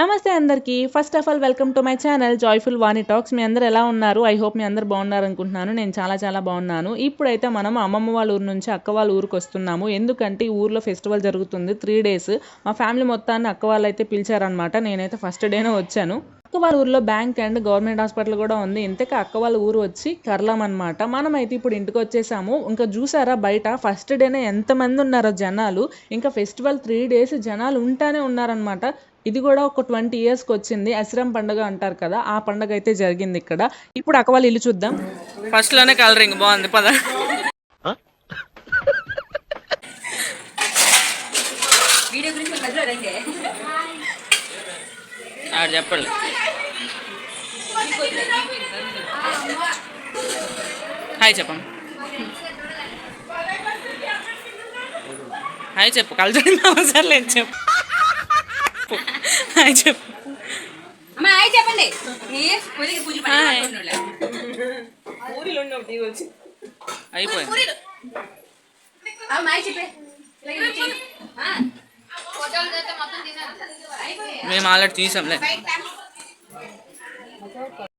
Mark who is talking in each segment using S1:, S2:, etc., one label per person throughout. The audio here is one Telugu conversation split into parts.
S1: నమస్తే అందరికీ. First of all welcome to my channel joyful Vani talks మీ అందరు ఎలా ఉన్నారు? ఐ హోప్ మీ అందరు బాగున్నారు అనుకుంటున్నాను నేను చాలా చాలా బాగున్నాను. ఇప్పుడైతే మనం అమ్మమ్మ వాళ్ళ ఊరు నుంచి అక్క వాళ్ళ ఊరికి వస్తున్నాము. ఎందుకంటే ఈ ఊర్లో ఫెస్టివల్ జరుగుతుంది త్రీ డేస్ మా ఫ్యామిలీ మొత్తాన్ని అక్క వాళ్ళు అయితే పిలిచారనమాట నేనైతే ఫస్ట్ డేనే వచ్చాను. అక్క వాళ్ళ ఊర్లో బ్యాంక్ అండ్ గవర్నమెంట్ హాస్పిటల్ కూడా ఉంది. ఇంతకీ అక్క వాళ్ళ ఊరు వచ్చి కర్లం అనమాట మనం అయితే ఇప్పుడు ఇంటికి వచ్చేసాము. ఇంకా చూసారా బయట? ఫస్ట్ డేనే ఎంతమంది ఉన్నారో జనాలు. ఇంకా ఫెస్టివల్ త్రీ డేస్ జనాలు ఉంటానే ఉన్నారనమాట ఇది కూడా ఒక ట్వంటీ ఇయర్స్కి వచ్చింది. అసిరం పండుగ అంటారు కదా ఆ పండుగ అయితే జరిగింది ఇక్కడ. ఇప్పుడు అక్క వాళ్ళ ఇల్లు చూద్దాం.
S2: ఫస్ట్లోనే కలరింగ్ బాగుంది. పద. ఆడు చెప్పండి హాయ్ చెప్పం హాయ్ చెప్పు కలచడం అవసరం లేదు చెప్పు హాయ్ చెప్పు
S3: అమ్మ హాయ్ చెప్పండి ఏ పూజకి పూజ పని
S2: హాయ్.
S3: అనుకుంటున్నావులే.
S2: అయిపోయింది
S3: అమ్మ హాయ్ చెప్పే ఇలాగే నిల్చోండి. ఆ. అయిపోయాయి.
S2: మేము ఆల్రెడీ తీసాంలే.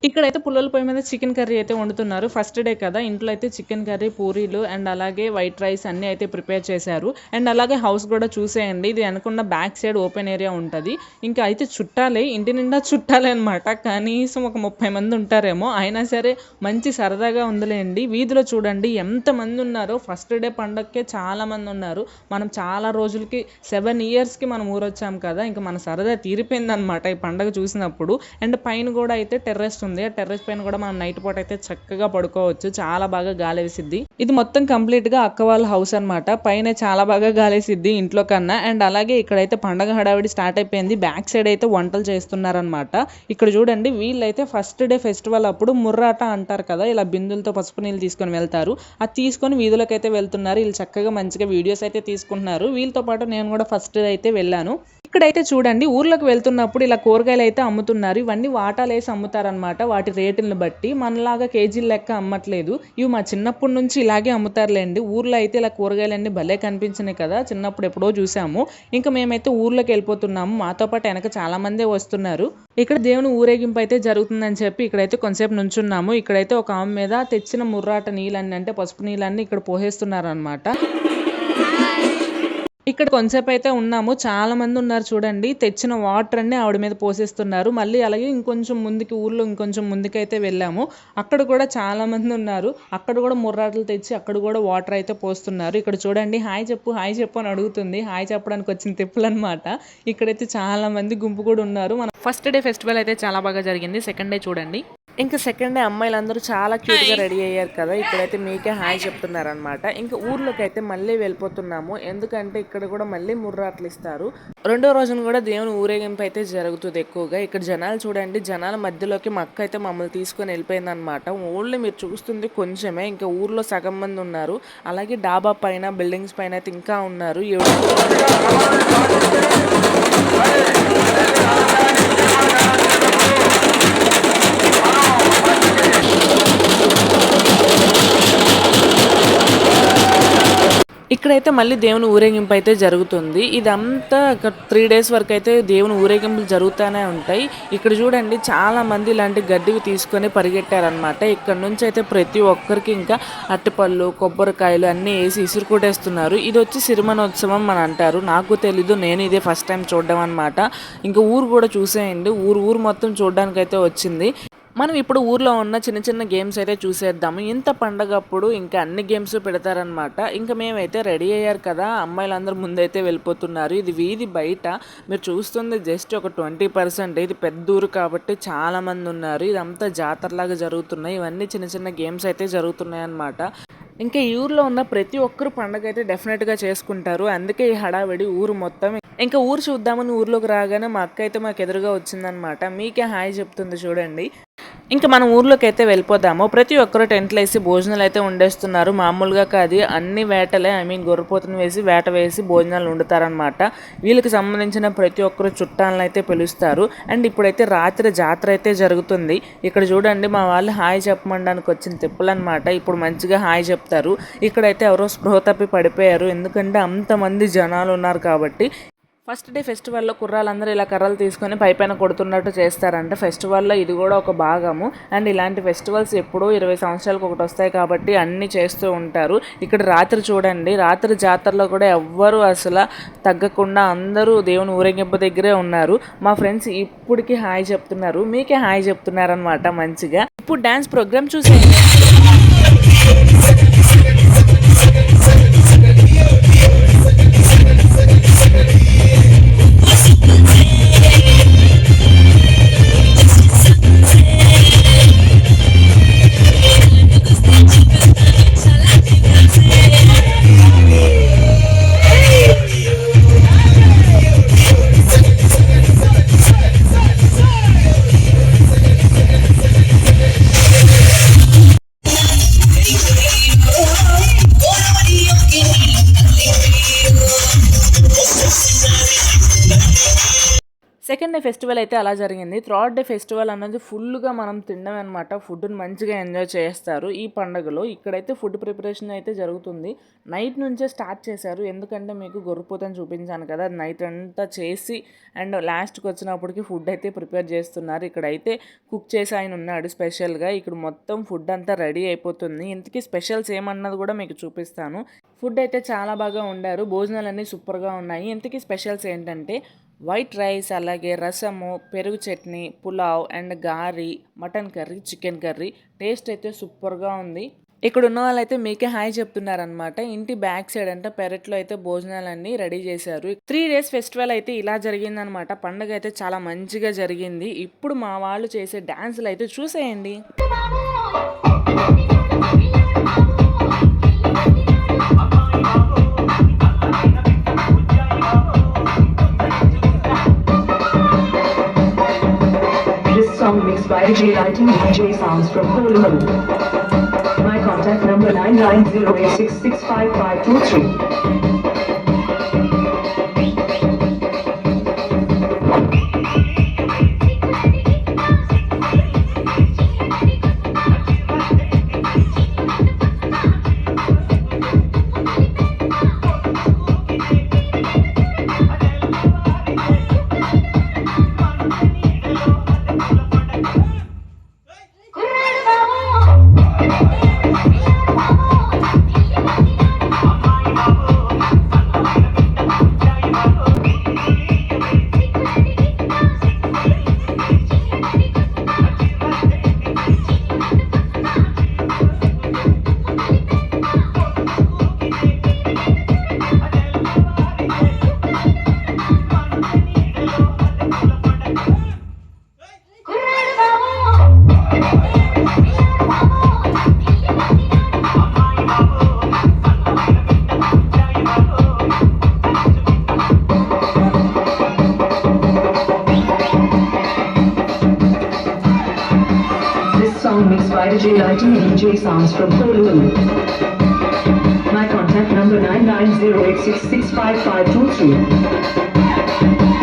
S1: ఇక్కడైతే పుల్లల పొయ్యి మీద చికెన్ కర్రీ అయితే వండుతున్నారు. ఫస్ట్ డే కదా ఇంట్లో అయితే చికెన్ కర్రీ పూరీలు అండ్ అలాగే వైట్ రైస్ అన్నీ అయితే ప్రిపేర్ చేశారు. అండ్ అలాగే హౌస్ కూడా చూసేయండి. ఇది అనుకున్న బ్యాక్ సైడ్ ఓపెన్ ఏరియా ఉంటుంది. ఇంకా అయితే చుట్టాలే ఇంటి నిండా చుట్టాలే అనమాట కనీసం ఒక ముప్పై మంది ఉంటారేమో. అయినా సరే మంచి సరదాగా ఉందిలేండి. వీధిలో చూడండి ఎంతమంది ఉన్నారో. ఫస్ట్ డే పండగకే చాలా మంది ఉన్నారు. మనం చాలా రోజులకి సెవెన్ ఇయర్స్కి మనం ఊరొచ్చాం కదా. ఇంకా మన సరదా తీరిపోయింది అనమాట ఈ పండగ చూసినప్పుడు. అండ్ పైన కూడా అయితే టెర్రస్ వస్తుంది. టెర్రస్ పైన కూడా మనం నైట్ పూట అయితే చక్కగా పడుకోవచ్చు. చాలా బాగా గాలి వేసిద్ది. ఇది మొత్తం కంప్లీట్గా అక్క వాళ్ళ హౌస్ అన్నమాట. పైన చాలా బాగా గాలేసిద్ది ఇంట్లో కన్నా. అండ్ అలాగే ఇక్కడైతే పండగ హడావిడి స్టార్ట్ అయిపోయింది. బ్యాక్ సైడ్ అయితే వంటలు చేస్తున్నారనమాట ఇక్కడ చూడండి వీళ్ళైతే ఫస్ట్ డే ఫెస్టివల్ అప్పుడు ముర్రాట అంటారు కదా ఇలా బిందులతో పసుపు నీళ్ళు తీసుకొని వెళ్తారు. అది తీసుకొని వీధులకైతే వెళ్తున్నారు. వీళ్ళు చక్కగా మంచిగా వీడియోస్ అయితే తీసుకుంటున్నారు. వీళ్ళతో పాటు నేను కూడా ఫస్ట్ అయితే వెళ్ళాను. ఇక్కడైతే చూడండి ఊర్లోకి వెళ్తున్నప్పుడు ఇలా కూరగాయలు అయితే అమ్ముతున్నారు. ఇవన్నీ వాటాలు వేసి అమ్ముతారనమాట వాటి రేటులను బట్టి. మనలాగా కేజీల లెక్క అమ్మట్లేదు. ఇవి మా చిన్నప్పటి నుంచి ఇలాగే అమ్ముతారులేండి. ఊర్లో అయితే ఇలా కూరగాయలన్నీ భలే కనిపించినాయి కదా చిన్నప్పుడు ఎప్పుడో చూసాము. ఇంకా మేమైతే ఊర్లోకి వెళ్ళిపోతున్నాము. మాతో పాటు వెనక చాలా మందే వస్తున్నారు. ఇక్కడ దేవుని ఊరేగింపు అయితే జరుగుతుందని చెప్పి ఇక్కడైతే కొంతసేపు నుంచున్నాము. ఇక్కడైతే ఒక ఆమె మీద తెచ్చిన ముర్రాట నీళ్ళన్నీ అంటే పసుపు నీళ్ళన్నీ ఇక్కడ పోసేస్తున్నారు అనమాట ఇక్కడ కొంతసేపు అయితే ఉన్నాము. చాలా మంది ఉన్నారు చూడండి. తెచ్చిన వాటర్ అన్ని ఆవిడ మీద పోసేస్తున్నారు. మళ్ళీ అలాగే ఇంకొంచెం ముందుకి ఊర్లో ఇంకొంచెం ముందుకైతే వెళ్ళాము. అక్కడ కూడా చాలా మంది ఉన్నారు. అక్కడ కూడా ముర్రాటలు తెచ్చి అక్కడ కూడా వాటర్ అయితే పోస్తున్నారు. ఇక్కడ చూడండి. హాయ్ చెప్పు హాయ్ చెప్పు అని అడుగుతుంది. హాయ్ చెప్పడానికి వచ్చిన తిప్పులు అనమాట ఇక్కడైతే చాలా మంది గుంపు కూడా ఉన్నారు. మన ఫస్ట్ డే ఫెస్టివల్ అయితే చాలా బాగా జరిగింది. సెకండ్ డే చూడండి. ఇంకా సెకండ్ డే అమ్మాయిలందరూ చాలా క్యూట్గా రెడీ అయ్యారు కదా. ఇక్కడైతే మీకే హాయ్ చెప్తున్నారు అనమాట ఇంకా ఊర్లోకి అయితే మళ్ళీ వెళ్ళిపోతున్నాము. ఎందుకంటే ఇక్కడ కూడా మళ్ళీ ముర్రాట్లు ఇస్తారు. రెండో రోజున కూడా దేవుని ఊరేగింపు అయితే జరుగుతుంది ఎక్కువగా. ఇక్కడ జనాలు చూడండి జనాల మధ్యలోకి మా అక్క అయితే మమ్మల్ని తీసుకొని వెళ్ళిపోయింది అనమాట ఓన్లీ మీరు చూస్తుంది కొంచెమే. ఇంకా ఊర్లో సగం మంది ఉన్నారు. అలాగే డాబా పైన బిల్డింగ్స్ పైన అయితే ఇంకా ఉన్నారు. ఇక్కడైతే మళ్ళీ దేవుని ఊరేగింపు అయితే జరుగుతుంది. ఇదంతా త్రీ డేస్ వరకు అయితే దేవుని ఊరేగింపులు జరుగుతూనే ఉంటాయి. ఇక్కడ చూడండి చాలా మంది ఇలాంటి గడ్డివి తీసుకొని పరిగెట్టారనమాట ఇక్కడ నుంచి అయితే ప్రతి ఒక్కరికి ఇంకా అట్టిపళ్ళు కొబ్బరికాయలు అన్నీ వేసి ఇసురుకుటేస్తున్నారు ఇది వచ్చి సిరిమనోత్సవం అని అంటారు. నాకు తెలీదు నేను ఇదే ఫస్ట్ టైం చూడడం అనమాట ఇంకా ఊరు కూడా చూసేయండి. ఊరు ఊరు మొత్తం చూడడానికి అయితే వచ్చింది. మనం ఇప్పుడు ఊర్లో ఉన్న చిన్న చిన్న గేమ్స్ అయితే చూసేద్దాము. ఇంత పండగప్పుడు ఇంకా అన్ని గేమ్స్ పెడతారనమాట ఇంకా మేమైతే రెడీ అయ్యారు కదా అమ్మాయిలందరూ ముందైతే వెళ్ళిపోతున్నారు. ఇది వీధి బయట. మీరు చూస్తుంది జస్ట్ ఒక ట్వంటీ పర్సెంట్ ఇది పెద్ద ఊరు కాబట్టి చాలామంది ఉన్నారు. ఇదంతా జాతరలాగా జరుగుతున్నాయి. ఇవన్నీ చిన్న చిన్న గేమ్స్ అయితే జరుగుతున్నాయి అన్నమాట ఇంకా ఈ ఊర్లో ఉన్న ప్రతి ఒక్కరు పండగ అయితే డెఫినెట్గా చేసుకుంటారు. అందుకే ఈ హడావిడి ఊరు మొత్తం. ఇంకా ఊరు చూద్దామని ఊర్లోకి రాగానే మా అక్క అయితే మాకు ఎదురుగా వచ్చిందనమాట మీకే హాయ్ చెప్తుంది చూడండి. ఇంకా మన ఊర్లోకి అయితే వెళ్ళిపోదాము. ప్రతి ఒక్కరు టెంట్లు వేసి భోజనాలు అయితే వండేస్తున్నారు మామూలుగా కాదు. అన్ని వేటలే ఐ మీన్ గొర్రెపోతుని వేసి వేట వేసి భోజనాలు వండుతారనమాట వీళ్ళకి సంబంధించిన ప్రతి ఒక్కరు చుట్టాలను అయితే పిలుస్తారు. అండ్ ఇప్పుడైతే రాత్రి జాతర అయితే జరుగుతుంది. ఇక్కడ చూడండి మా వాళ్ళు హాయ్ చెప్పమండానికి వచ్చిన తిప్పులు అనమాట ఇప్పుడు మంచిగా హాయ్ చెప్తారు. ఇక్కడైతే ఎవరో స్పృహ తప్పి పడిపోయారు. ఎందుకంటే అంతమంది జనాలు ఉన్నారు కాబట్టి ఫస్ట్ డే ఫెస్టివల్లో కుర్రాళ్ళందరూ ఇలా కర్రలు తీసుకొని పై పైన కొడుతున్నట్టు చేస్తారంట. ఫెస్టివల్లో ఇది కూడా ఒక భాగము. అండ్ ఇలాంటి ఫెస్టివల్స్ ఎప్పుడూ ఇరవై సంవత్సరాలకు ఒకటి వస్తాయి కాబట్టి అన్నీ చేస్తూ ఉంటారు. ఇక్కడ రాత్రి చూడండి రాత్రి జాతరలో కూడా ఎవ్వరూ అసలు తగ్గకుండా అందరూ దేవుని ఊరేగింపు దగ్గరే ఉన్నారు. మా ఫ్రెండ్స్ ఇప్పటికి హాయ్ చెప్తున్నారు. మీకే హాయ్ చెప్తున్నారనమాట మంచిగా. ఇప్పుడు డ్యాన్స్ ప్రోగ్రామ్ చూసేయండి. డే ఫెస్టివల్ అయితే అలా జరిగింది. థర్డ్ డే ఫెస్టివల్ అనేది ఫుల్గా మనం తినడం అనమాట ఫుడ్ని మంచిగా ఎంజాయ్ చేస్తారు ఈ పండుగలో. ఇక్కడైతే ఫుడ్ ప్రిపరేషన్ అయితే జరుగుతుంది. నైట్ నుంచే స్టార్ట్ చేశారు. ఎందుకంటే మీకు గొర్రెపోతని చూపించాను కదా నైట్ అంతా చేసి అండ్ లాస్ట్కి వచ్చినప్పటికి ఫుడ్ అయితే ప్రిపేర్ చేస్తున్నారు. ఇక్కడైతే కుక్ చేసి ఆయన ఉన్నాడు స్పెషల్గా. ఇక్కడ మొత్తం ఫుడ్ అంతా రెడీ అయిపోతుంది. ఇంతకీ స్పెషల్స్ ఏమన్నది కూడా మీకు చూపిస్తాను. ఫుడ్ అయితే చాలా బాగా ఉండారు భోజనాలన్నీ సూపర్గా ఉన్నాయి. ఇంతకీ స్పెషల్స్ ఏంటంటే వైట్ రైస్ అలాగే రసము పెరుగు చట్నీ పులావ్ అండ్ గారి mutton curry chicken curry taste అయితే సూపర్గా ఉంది. ఇక్కడ ఉన్న వాళ్ళైతే మీకే హాయ్ చెప్తున్నారనమాట ఇంటి బ్యాక్ సైడ్ అంటే పెరట్లో అయితే భోజనాలన్నీ రెడీ చేశారు. త్రీ డేస్ ఫెస్టివల్ అయితే ఇలా జరిగిందనమాట పండుగ అయితే చాలా మంచిగా జరిగింది. ఇప్పుడు మా వాళ్ళు చేసే డాన్సులు అయితే చూసేయండి.
S4: DJ Lighting DJ Sounds from Kololu. My contact number 9908665523. copywriting DJ songs from Honolulu. My contact number 9908665523.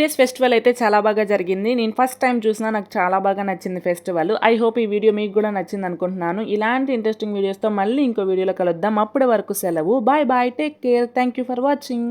S1: Days festival అయితే చాలా బాగా జరిగింది. నేను ఫస్ట్ టైం చూసినా నాకు చాలా బాగా నచ్చింది ఫెస్టివల్. ఐ హోప్ ఈ వీడియో మీకు కూడా నచ్చింది అనుకుంటున్నాను. ఇలాంటి ఇంట్రెస్టింగ్ వీడియోస్తో మళ్ళీ ఇంకో వీడియోలో కలుద్దాం. అప్పటి వరకు సెలవు. Bye bye take care thank you for watching